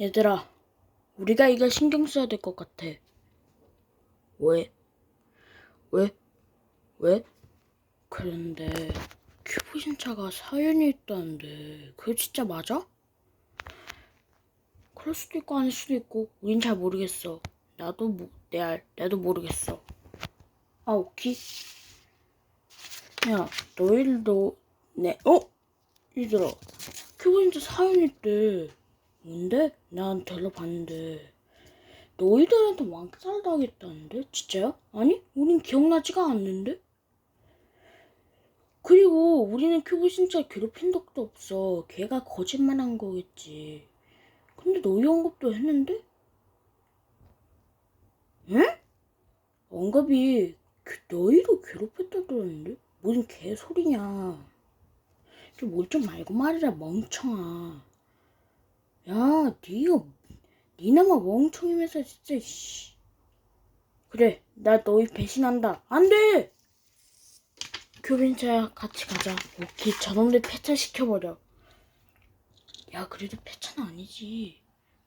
얘들아, 우리가 이걸 신경 써야 될 것 같아. 왜? 왜? 왜? 그런데 큐브 신차가 사연이 있다는데 그게 진짜 맞아? 그럴 수도 있고 아닐 수도 있고 우린 잘 모르겠어. 나도 모, 내 알, 나도 모르겠어. 아 오키? 야 너희들도 내 어? 얘들아 큐브 신차 사연 있대. 뭔데? 난 들어봤는데 너희들한테 왕살 당했다는데? 진짜야? 아니? 우린 기억나지가 않는데? 그리고 우리는 큐브 진짜 괴롭힌 적도 없어 걔가 거짓말 한 거겠지 근데 너희 언급도 했는데? 응? 언급이 그- 너희도 괴롭혔다 그러는데? 무슨 개소리냐 좀 뭘좀 말고 말이라 멍청아 야, 니가 니나마 멍청이면서 진짜 씨. 그래, 나 너희 배신한다. 안 돼. 교빈차야, 같이 가자. 오케이, 저놈들 폐차 시켜버려. 야, 그래도 폐차는 아니지.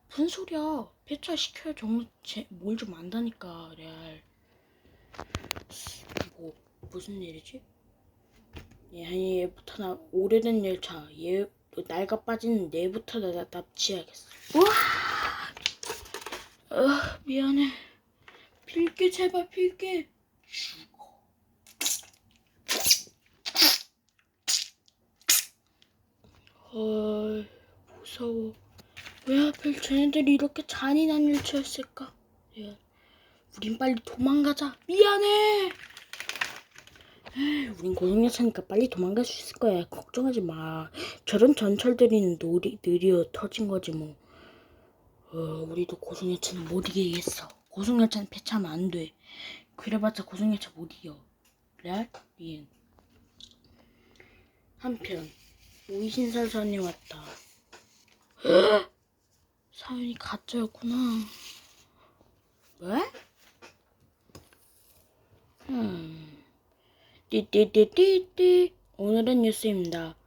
무슨 소리야? 폐차 시켜야 정뭘좀 안다니까, 레알. 뭐 무슨 일이지? 얘 아니 얘부터 나 오래된 열차 얘 날가 빠진 내부터 나 납치해야겠어. 우와! 어, 미안해. 필게 제발 필게. 죽어. 헐 무서워. 왜 하필 쟤네들이 이렇게 잔인한 일처였을까? 야, 우린 빨리 도망가자. 미안해. 우린 고생했으니까 빨리 도망갈 수 있을 거야. 걱정하지 마. 저런 전철들이 느리, 느려 터진 거지 뭐. 어, 우리도 고속열차는 못 이기겠어. 고속열차는 폐차하면 안 돼. 그래봤자 고속열차 못 이겨. 레알? 리엔. 한편 오이신설선이 왔다. 사연이 가짜였구나. 왜? 음. 띠띠띠띠띠 오늘은 뉴스입니다.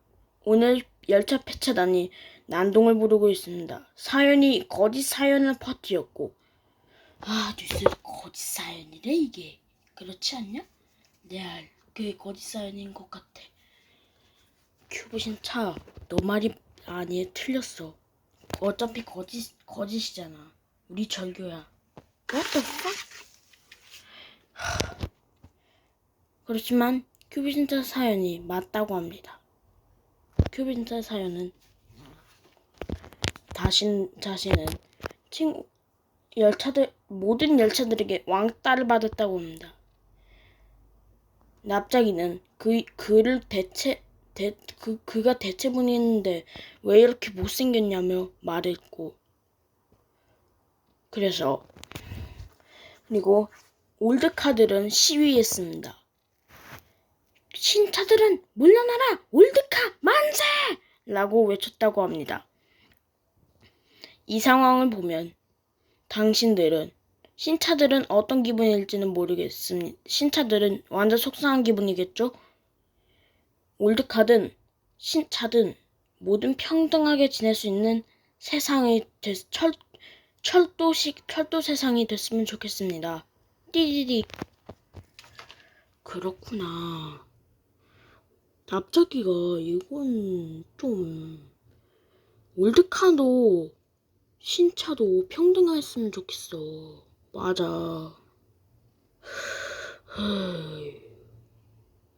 오늘 열차 폐차단이 난동을 부르고 있습니다. 사연이 거짓 사연을 퍼뜨렸고 아 뉴스 거짓 사연이래 이게 그렇지 않냐? 레알 그게 거짓 사연인 것 같아. 큐브신 차, 너 말이 아니 틀렸어. 어차피 거짓 거짓이잖아. 우리 절교야. What the fuck? 그렇지만 큐비신차 사연이 맞다고 합니다. 큐비신차 사연은 자신 자신은 친 열차들 모든 열차들에게 왕따를 받았다고 합니다. 납작이는 그 그를 대체 대, 그 그가 대체분이었는데 왜 이렇게 못생겼냐며 말했고 그래서 그리고 올드카들은 시위했습니다. 신차들은 물러나라 올드카 만세! 라고 외쳤다고 합니다. 이 상황을 보면 당신들은 신차들은 어떤 기분일지는 모르겠습니다. 신차들은 완전 속상한 기분이겠죠? 올드카든 신차든 모든 평등하게 지낼 수 있는 세상이 됐, 철, 철도식 철도 세상이 됐으면 좋겠습니다. 띠디디 그렇구나. 납작이가 이건 좀 올드카도 신차도 평등했으면 좋겠어. 맞아.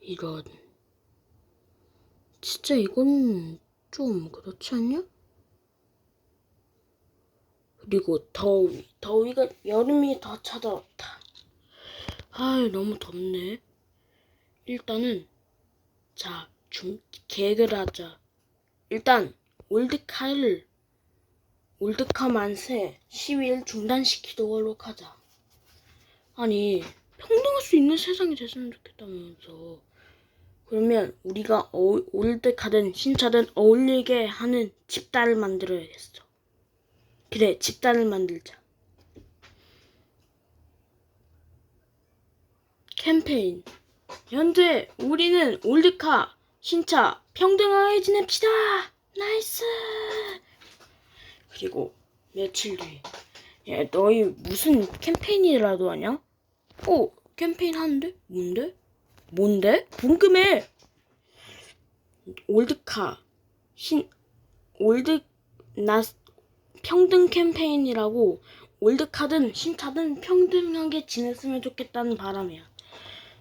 이런. 진짜 이건 좀 그렇지 않냐? 그리고 더위. 더위가 여름이 더 찾아왔다. 아유, 너무 덥네. 일단은 자, 중, 계획을 하자. 일단, 올드카를, 올드카 만세 시위를 중단시키도록 하자. 아니, 평등할 수 있는 세상이 됐으면 좋겠다면서. 그러면 우리가 어, 올드카든 신차든 어울리게 하는 집단을 만들어야겠어. 그래, 집단을 만들자. 캠페인. 현재 우리는 올드카, 신차 평등하게 지냅시다. 나이스. 그리고 며칠 뒤. 야, 너희 무슨 캠페인이라도 하냐? 어, 캠페인 하는데? 뭔데? 뭔데? 궁금해. 올드카 신 올드 나 평등 캠페인이라고 올드카든 신차든 평등하게 지냈으면 좋겠다는 바람이야.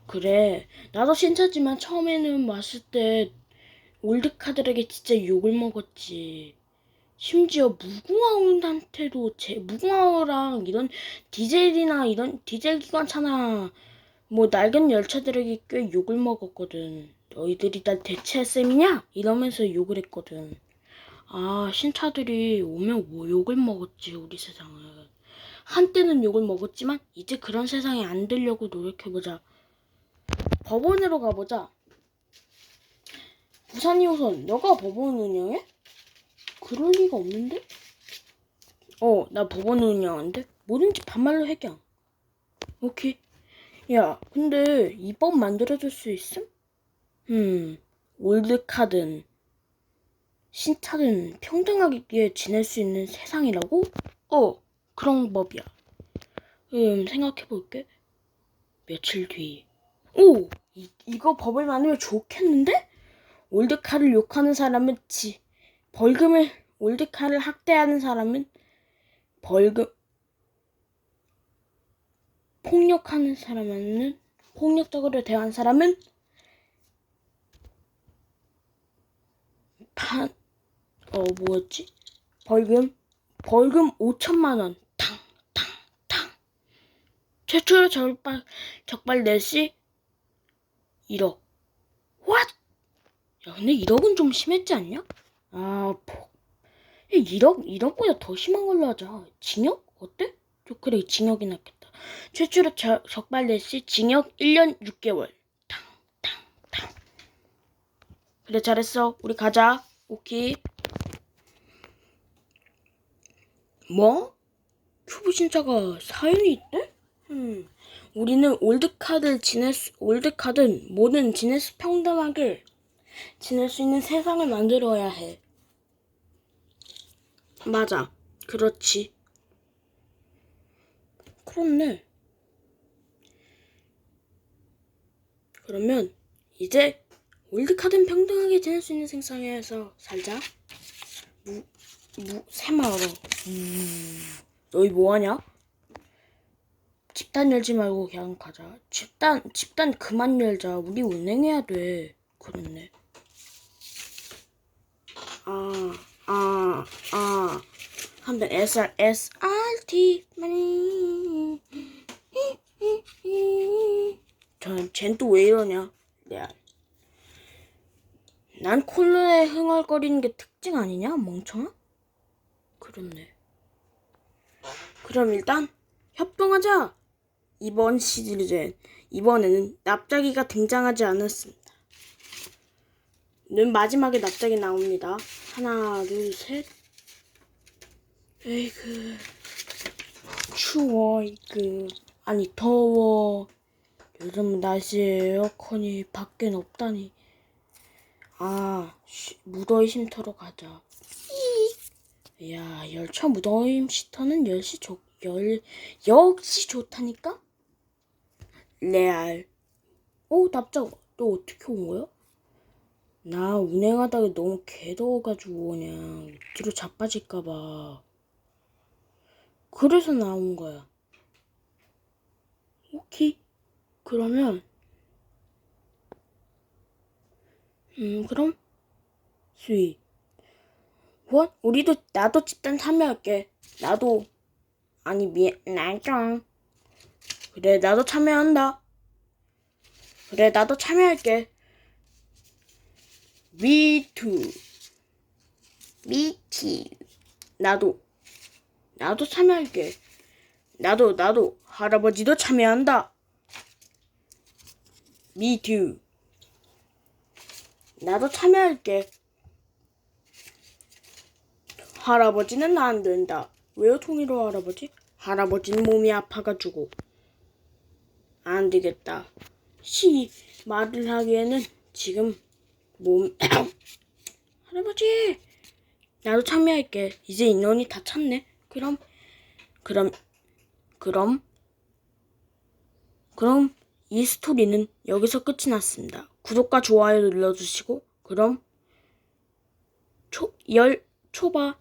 그래, 나도 신차지만 처음에는 왔을 때 올드카들에게 진짜 욕을 먹었지. 심지어 무궁화호한테도 제 무궁화호랑 이런 디젤이나 이런 디젤 기관차나 뭐 낡은 열차들에게 꽤 욕을 먹었거든. 너희들이 날 대체할 셈이냐? 이러면서 욕을 했거든. 아, 신차들이 오면 뭐 욕을 먹었지, 우리 세상은. 한때는 욕을 먹었지만, 이제 그런 세상에 안 되려고 노력해보자. 법원으로 가보자. 부산 2호선, 너가 법원 운영해? 그럴 리가 없는데? 어, 나 법원 운영하는데? 뭐든지 반말로 해경. 오케이. 야, 근데 이법 만들어줄 수 있음? 음, 올드카든 신차든 평등하게 지낼 수 있는 세상이라고? 어, 그런 법이야. 음, 생각해볼게. 며칠 뒤. 오! 이, 이거 법을 만들면 좋겠는데? 올드카를 욕하는 사람은 지, 벌금을, 올드카를 학대하는 사람은 벌금, 폭력하는 사람은, 폭력적으로 대한 사람은 판, 어, 뭐였지? 벌금, 벌금 5천만 원. 탕, 탕, 탕. 최초로 적발, 적발 넷시 1억. What? 야, 근데 1억은 좀 심했지 않냐? 아, 폭. 1억, 1억보다 더 심한 걸로 하자. 징역? 어때? 저 그래, 징역이 낫겠다. 최초로 저, 적발 넷시 징역 1년 6개월. 탕, 탕, 탕. 그래, 잘했어. 우리 가자. 오케이. 뭐? 큐브 신차가 사연이 있대? 음. 우리는 올드카드 지낼 수, 올드카든 뭐든 지낼 수 평등하게 지낼 수 있는 세상을 만들어야 해. 맞아. 그렇지. 그렇네. 그러면 이제 올드카든 평등하게 지낼 수 있는 세상에서 살자. 무, 무, 새마을어. 음, 너희 뭐하냐? 집단 열지 말고 그냥 가자. 집단, 집단 그만 열자. 우리 운행해야 돼. 그렇네. 아, 아, 아. 한번 SR, SRT, 많이. 전, 쟨또 왜 이러냐? 야. 난 콜론에 흥얼거리는 게 특징 아니냐, 멍청아? 그렇네. 그럼 일단 협동하자. 이번 시리즈엔 이번에는 납작이가 등장하지 않았습니다. 는 마지막에 납작이 나옵니다. 하나, 둘, 셋. 에이그 추워 이그 아니 더워. 요즘 날씨에 에어컨이 밖엔 없다니. 아, 쉬, 무더위 쉼터로 가자. 야, 열차 무더위 쉼터는 10시 좋, 열, 역시 좋다니까? 레알. 오, 납작, 너 어떻게 온 거야? 나 운행하다가 너무 개더워가지고 그냥 뒤로 자빠질까봐. 그래서 나온 거야. 오케이. 그러면, 음, 그럼, 스윗. 뭐? 우리도, 나도 집단 참여할게. 나도. 아니, 미, 나좀 그래, 나도 참여한다. 그래, 나도 참여할게. Me too. Me too. 나도. 나도 참여할게. 나도, 나도. 할아버지도 참여한다. Me too. 나도 참여할게. 할아버지는 안 된다. 왜요, 통일호 할아버지? 할아버지는 몸이 아파가지고. 안 되겠다. 시 말을 하기에는 지금 몸 할아버지 나도 참여할게. 이제 인원이 다 찼네. 그럼 그럼 그럼 그럼 이 스토리는 여기서 끝이 났습니다. 구독과 좋아요 눌러주시고 그럼 초, 열 초바